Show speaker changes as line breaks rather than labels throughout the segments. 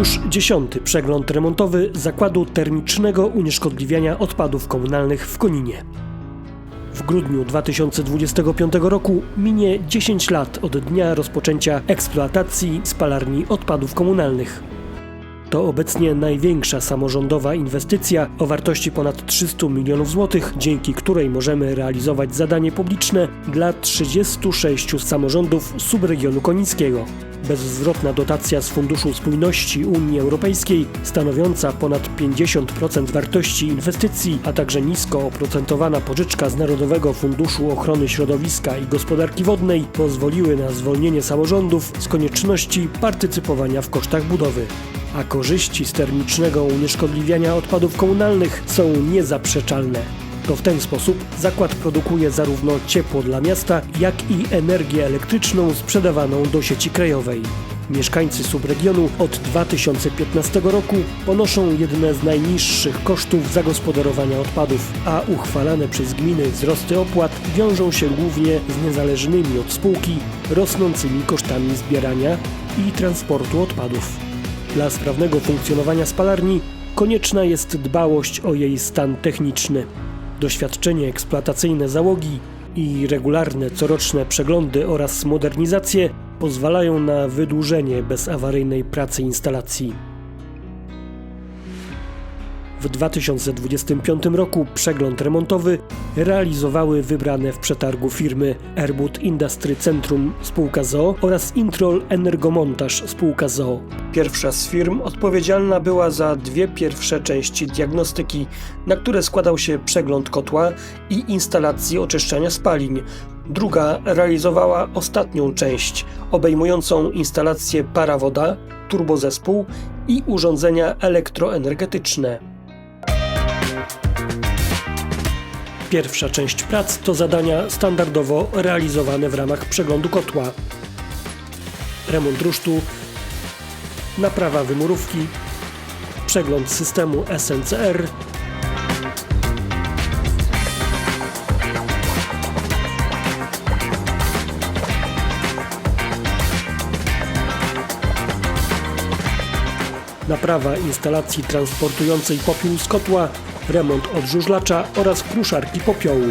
już dziesiąty przegląd remontowy zakładu termicznego unieszkodliwiania odpadów komunalnych w Koninie. W grudniu 2025 roku minie 10 lat od dnia rozpoczęcia eksploatacji spalarni odpadów komunalnych. To obecnie największa samorządowa inwestycja o wartości ponad 300 milionów złotych, dzięki której możemy realizować zadanie publiczne dla 36 samorządów subregionu konińskiego. Bezzwrotna dotacja z Funduszu Spójności Unii Europejskiej, stanowiąca ponad 50% wartości inwestycji, a także nisko oprocentowana pożyczka z Narodowego Funduszu Ochrony Środowiska i Gospodarki Wodnej pozwoliły na zwolnienie samorządów z konieczności partycypowania w kosztach budowy a korzyści z termicznego unieszkodliwiania odpadów komunalnych są niezaprzeczalne. To w ten sposób zakład produkuje zarówno ciepło dla miasta, jak i energię elektryczną sprzedawaną do sieci krajowej. Mieszkańcy subregionu od 2015 roku ponoszą jedne z najniższych kosztów zagospodarowania odpadów, a uchwalane przez gminy wzrosty opłat wiążą się głównie z niezależnymi od spółki rosnącymi kosztami zbierania i transportu odpadów. Dla sprawnego funkcjonowania spalarni konieczna jest dbałość o jej stan techniczny. Doświadczenie eksploatacyjne załogi i regularne coroczne przeglądy oraz modernizacje pozwalają na wydłużenie bezawaryjnej pracy instalacji. W 2025 roku przegląd remontowy realizowały wybrane w przetargu firmy Airbud Industry Centrum spółka ZOO oraz Introl Energomontaż spółka ZOO. Pierwsza z firm odpowiedzialna była za dwie pierwsze części diagnostyki, na które składał się przegląd kotła i instalacji oczyszczania spalin. Druga realizowała ostatnią część, obejmującą instalację para-woda, turbozespół i urządzenia elektroenergetyczne. Pierwsza część prac to zadania standardowo realizowane w ramach przeglądu kotła. Remont rusztu, naprawa wymurówki, przegląd systemu SNCR, naprawa instalacji transportującej popiół z kotła, remont odżużlacza oraz kruszarki popiołu.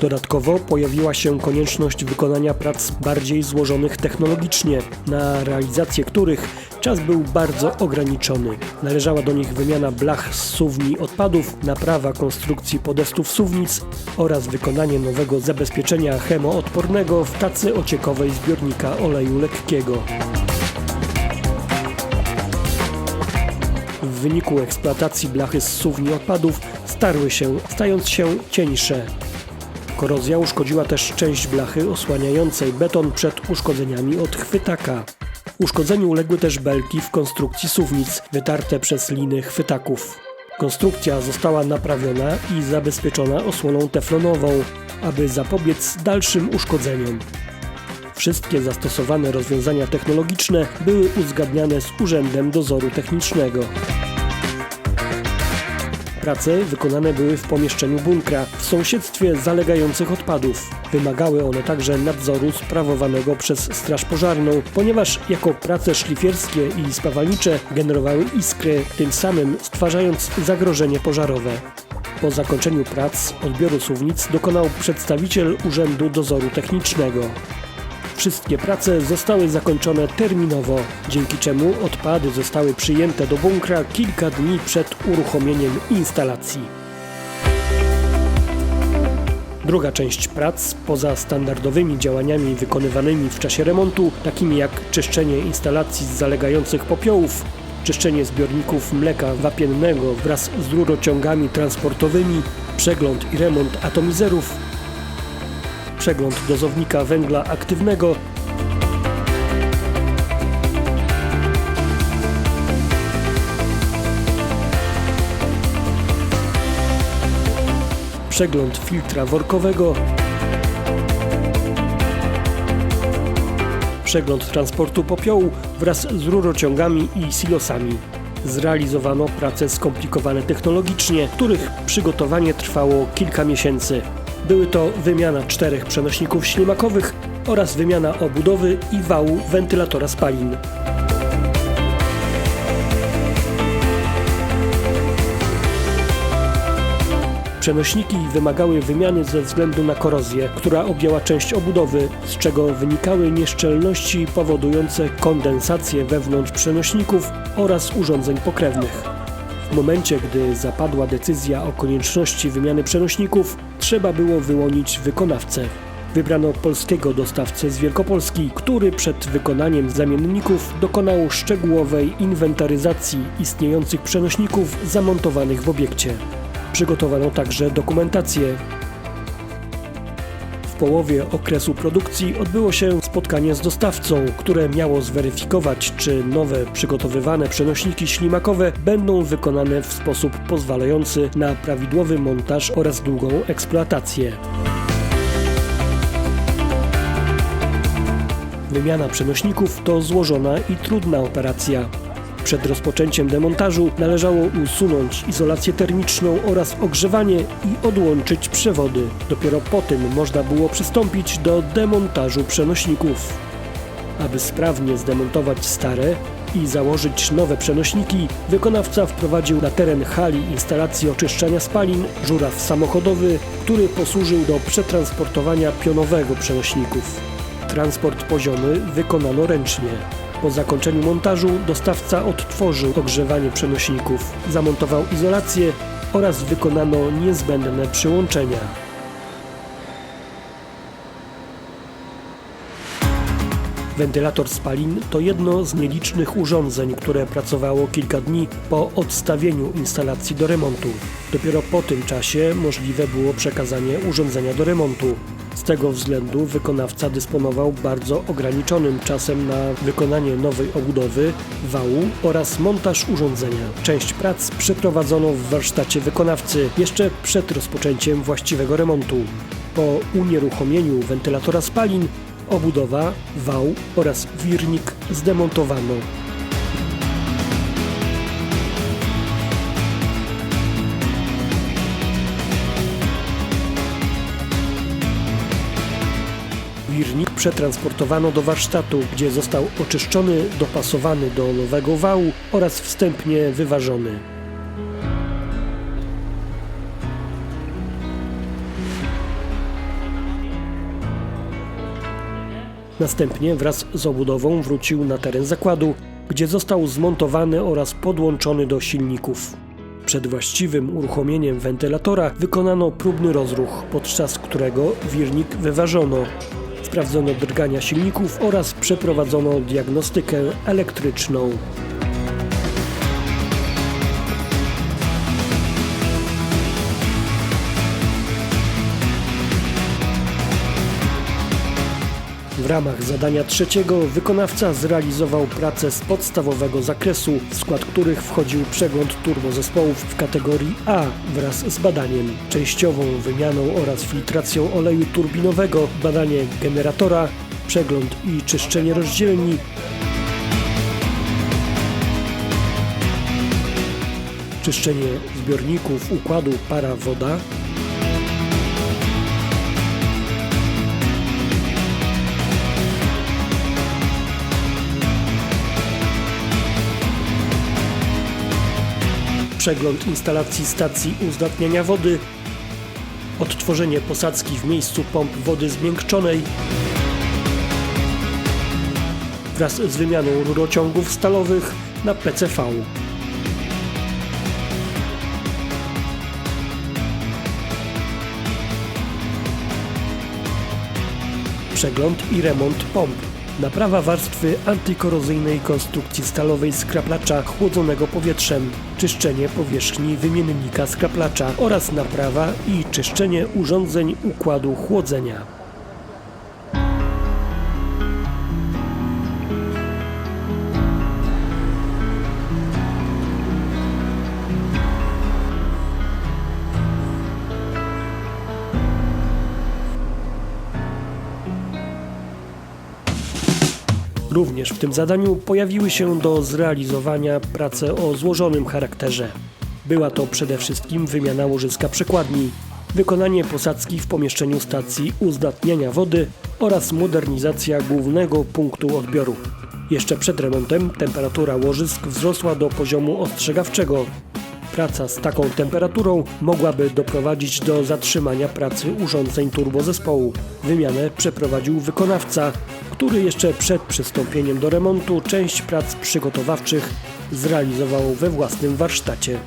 Dodatkowo pojawiła się konieczność wykonania prac bardziej złożonych technologicznie, na realizację których czas był bardzo ograniczony. Należała do nich wymiana blach z suwni odpadów, naprawa konstrukcji podestów suwnic oraz wykonanie nowego zabezpieczenia chemoodpornego w tacy ociekowej zbiornika oleju lekkiego. W wyniku eksploatacji blachy z suwni odpadów starły się, stając się cieńsze. Korozja uszkodziła też część blachy osłaniającej beton przed uszkodzeniami od chwytaka. Uszkodzeniu uległy też belki w konstrukcji suwnic, wytarte przez liny chwytaków. Konstrukcja została naprawiona i zabezpieczona osłoną teflonową, aby zapobiec dalszym uszkodzeniom. Wszystkie zastosowane rozwiązania technologiczne były uzgadniane z Urzędem Dozoru Technicznego. Prace wykonane były w pomieszczeniu bunkra w sąsiedztwie zalegających odpadów. Wymagały one także nadzoru sprawowanego przez Straż Pożarną, ponieważ jako prace szlifierskie i spawalnicze generowały iskry, tym samym stwarzając zagrożenie pożarowe. Po zakończeniu prac odbioru suwnic dokonał przedstawiciel Urzędu Dozoru Technicznego. Wszystkie prace zostały zakończone terminowo, dzięki czemu odpady zostały przyjęte do bunkra kilka dni przed uruchomieniem instalacji. Druga część prac, poza standardowymi działaniami wykonywanymi w czasie remontu, takimi jak czyszczenie instalacji z zalegających popiołów, czyszczenie zbiorników mleka wapiennego wraz z rurociągami transportowymi, przegląd i remont atomizerów, przegląd dozownika węgla aktywnego przegląd filtra workowego przegląd transportu popiołu wraz z rurociągami i silosami. Zrealizowano prace skomplikowane technologicznie, których przygotowanie trwało kilka miesięcy. Były to wymiana czterech przenośników ślimakowych, oraz wymiana obudowy i wału wentylatora spalin. Przenośniki wymagały wymiany ze względu na korozję, która objęła część obudowy, z czego wynikały nieszczelności powodujące kondensację wewnątrz przenośników oraz urządzeń pokrewnych. W momencie, gdy zapadła decyzja o konieczności wymiany przenośników, trzeba było wyłonić wykonawcę. Wybrano polskiego dostawcę z Wielkopolski, który przed wykonaniem zamienników dokonał szczegółowej inwentaryzacji istniejących przenośników zamontowanych w obiekcie. Przygotowano także dokumentację. Połowie okresu produkcji odbyło się spotkanie z dostawcą, które miało zweryfikować, czy nowe przygotowywane przenośniki ślimakowe będą wykonane w sposób pozwalający na prawidłowy montaż oraz długą eksploatację. Wymiana przenośników to złożona i trudna operacja. Przed rozpoczęciem demontażu należało usunąć izolację termiczną oraz ogrzewanie i odłączyć przewody. Dopiero po tym można było przystąpić do demontażu przenośników. Aby sprawnie zdemontować stare i założyć nowe przenośniki, wykonawca wprowadził na teren hali instalacji oczyszczania spalin żuraw samochodowy, który posłużył do przetransportowania pionowego przenośników. Transport poziomy wykonano ręcznie. Po zakończeniu montażu dostawca odtworzył ogrzewanie przenośników, zamontował izolację oraz wykonano niezbędne przyłączenia. Wentylator spalin to jedno z nielicznych urządzeń, które pracowało kilka dni po odstawieniu instalacji do remontu. Dopiero po tym czasie możliwe było przekazanie urządzenia do remontu. Z tego względu wykonawca dysponował bardzo ograniczonym czasem na wykonanie nowej obudowy, wału oraz montaż urządzenia. Część prac przeprowadzono w warsztacie wykonawcy jeszcze przed rozpoczęciem właściwego remontu. Po unieruchomieniu wentylatora spalin obudowa, wał oraz wirnik zdemontowano. Wirnik przetransportowano do warsztatu, gdzie został oczyszczony, dopasowany do nowego wału oraz wstępnie wyważony. Następnie wraz z obudową wrócił na teren zakładu, gdzie został zmontowany oraz podłączony do silników. Przed właściwym uruchomieniem wentylatora wykonano próbny rozruch, podczas którego wirnik wyważono. Sprawdzono drgania silników oraz przeprowadzono diagnostykę elektryczną. W ramach zadania trzeciego wykonawca zrealizował pracę z podstawowego zakresu, w skład których wchodził przegląd turbozespołów w kategorii A wraz z badaniem, częściową wymianą oraz filtracją oleju turbinowego, badanie generatora, przegląd i czyszczenie rozdzielni, czyszczenie zbiorników układu para-woda, przegląd instalacji stacji uzdatniania wody, odtworzenie posadzki w miejscu pomp wody zmiękczonej wraz z wymianą rurociągów stalowych na PCV. Przegląd i remont pomp. Naprawa warstwy antykorozyjnej konstrukcji stalowej skraplacza chłodzonego powietrzem, czyszczenie powierzchni wymiennika skraplacza oraz naprawa i czyszczenie urządzeń układu chłodzenia. Również w tym zadaniu pojawiły się do zrealizowania prace o złożonym charakterze. Była to przede wszystkim wymiana łożyska przekładni, wykonanie posadzki w pomieszczeniu stacji uzdatniania wody oraz modernizacja głównego punktu odbioru. Jeszcze przed remontem temperatura łożysk wzrosła do poziomu ostrzegawczego. Praca z taką temperaturą mogłaby doprowadzić do zatrzymania pracy urządzeń turbozespołu. Wymianę przeprowadził wykonawca, który jeszcze przed przystąpieniem do remontu część prac przygotowawczych zrealizował we własnym warsztacie.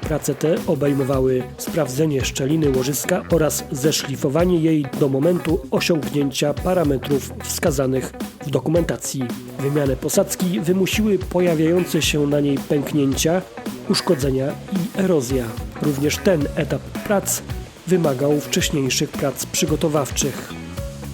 Prace te obejmowały sprawdzenie szczeliny łożyska oraz zeszlifowanie jej do momentu osiągnięcia parametrów wskazanych w dokumentacji. Wymianę posadzki wymusiły pojawiające się na niej pęknięcia, uszkodzenia i erozja. Również ten etap prac wymagał wcześniejszych prac przygotowawczych.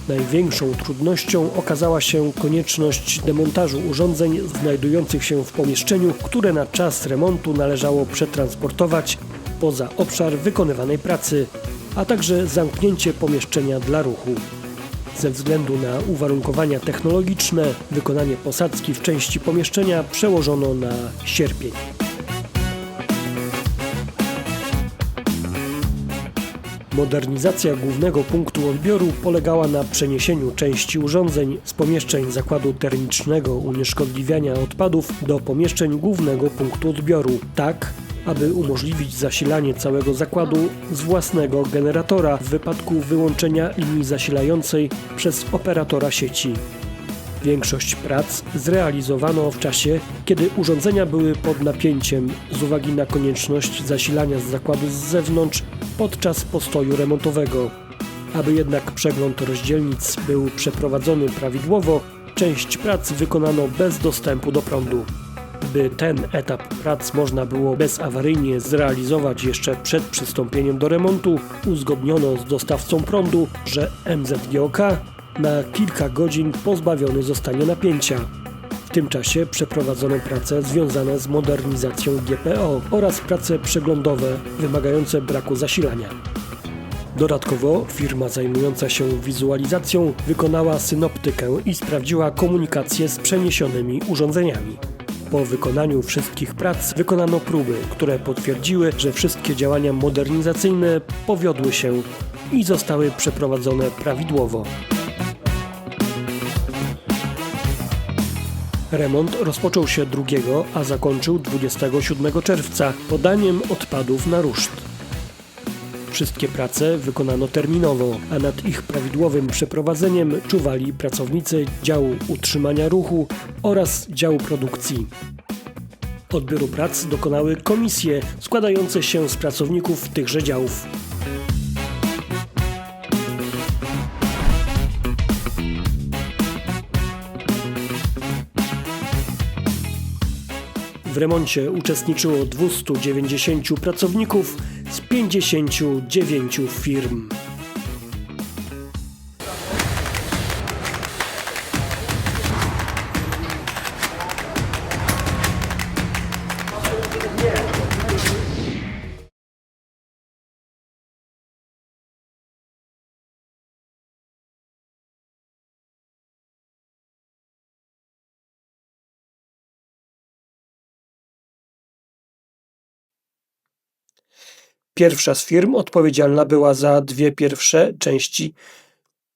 Największą trudnością okazała się konieczność demontażu urządzeń znajdujących się w pomieszczeniu, które na czas remontu należało przetransportować poza obszar wykonywanej pracy, a także zamknięcie pomieszczenia dla ruchu. Ze względu na uwarunkowania technologiczne, wykonanie posadzki w części pomieszczenia przełożono na sierpień. Modernizacja głównego punktu odbioru polegała na przeniesieniu części urządzeń z pomieszczeń zakładu termicznego unieszkodliwiania odpadów do pomieszczeń głównego punktu odbioru, tak aby umożliwić zasilanie całego zakładu z własnego generatora w wypadku wyłączenia linii zasilającej przez operatora sieci. Większość prac zrealizowano w czasie, kiedy urządzenia były pod napięciem z uwagi na konieczność zasilania z zakładu z zewnątrz podczas postoju remontowego. Aby jednak przegląd rozdzielnic był przeprowadzony prawidłowo, część prac wykonano bez dostępu do prądu. By ten etap prac można było bezawaryjnie zrealizować jeszcze przed przystąpieniem do remontu, uzgodniono z dostawcą prądu, że MZGOK na kilka godzin pozbawiony zostanie napięcia. Tym czasie przeprowadzono prace związane z modernizacją GPO oraz prace przeglądowe wymagające braku zasilania. Dodatkowo firma zajmująca się wizualizacją wykonała synoptykę i sprawdziła komunikację z przeniesionymi urządzeniami. Po wykonaniu wszystkich prac wykonano próby, które potwierdziły, że wszystkie działania modernizacyjne powiodły się i zostały przeprowadzone prawidłowo. Remont rozpoczął się 2, a zakończył 27 czerwca podaniem odpadów na ruszt. Wszystkie prace wykonano terminowo, a nad ich prawidłowym przeprowadzeniem czuwali pracownicy działu utrzymania ruchu oraz działu produkcji. Odbioru prac dokonały komisje składające się z pracowników tychże działów. W remoncie uczestniczyło 290 pracowników z 59 firm. Pierwsza z firm odpowiedzialna była za dwie pierwsze części.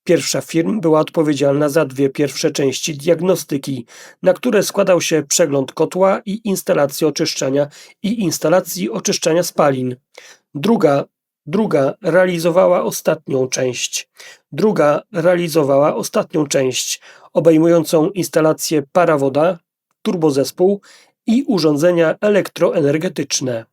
Pierwsza firm była odpowiedzialna za dwie pierwsze części diagnostyki, na które składał się przegląd kotła i instalacji oczyszczania i instalacji oczyszczania spalin. Druga, druga realizowała ostatnią część. Druga realizowała ostatnią część, obejmującą instalację parawoda, turbozespół i urządzenia elektroenergetyczne.